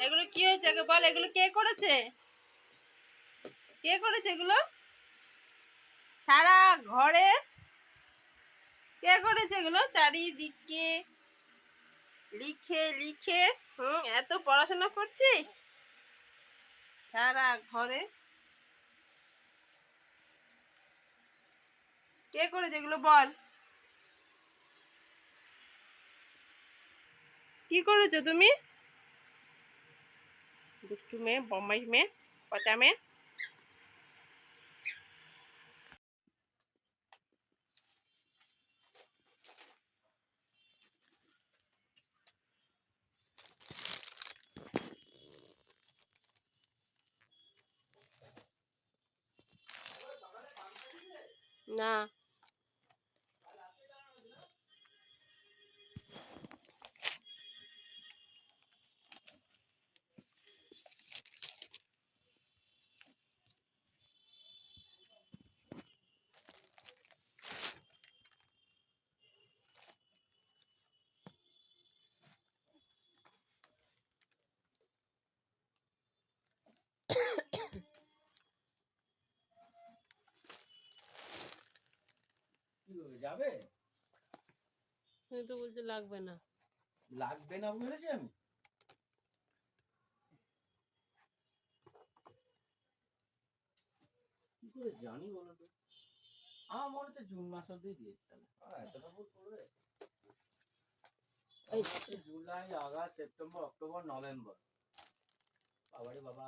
এগুলো কি হয়েছে? বল, এগুলো কে করেছে? কে করেছে এগুলো? সারা ঘরে কে করেছে এগুলো? চারিদিকে লিখে লিখে, হুম, এত পড়াশোনা করছিস? সারা ঘরে কে করেছে এগুলো বল? কি করেছ তুমি? गुट्टू में बम्बई में पता में। ना। যাবে? তুমি তো বলছে লাগবে না। লাগবে না বলেছি আমি। কি করে জানি বলো তো? আমার মনে হচ্ছে জুন মাস অব্দি দিয়েছি তাহলে। এতটা ভুল করবে? July August September October November বাবারে বাবা।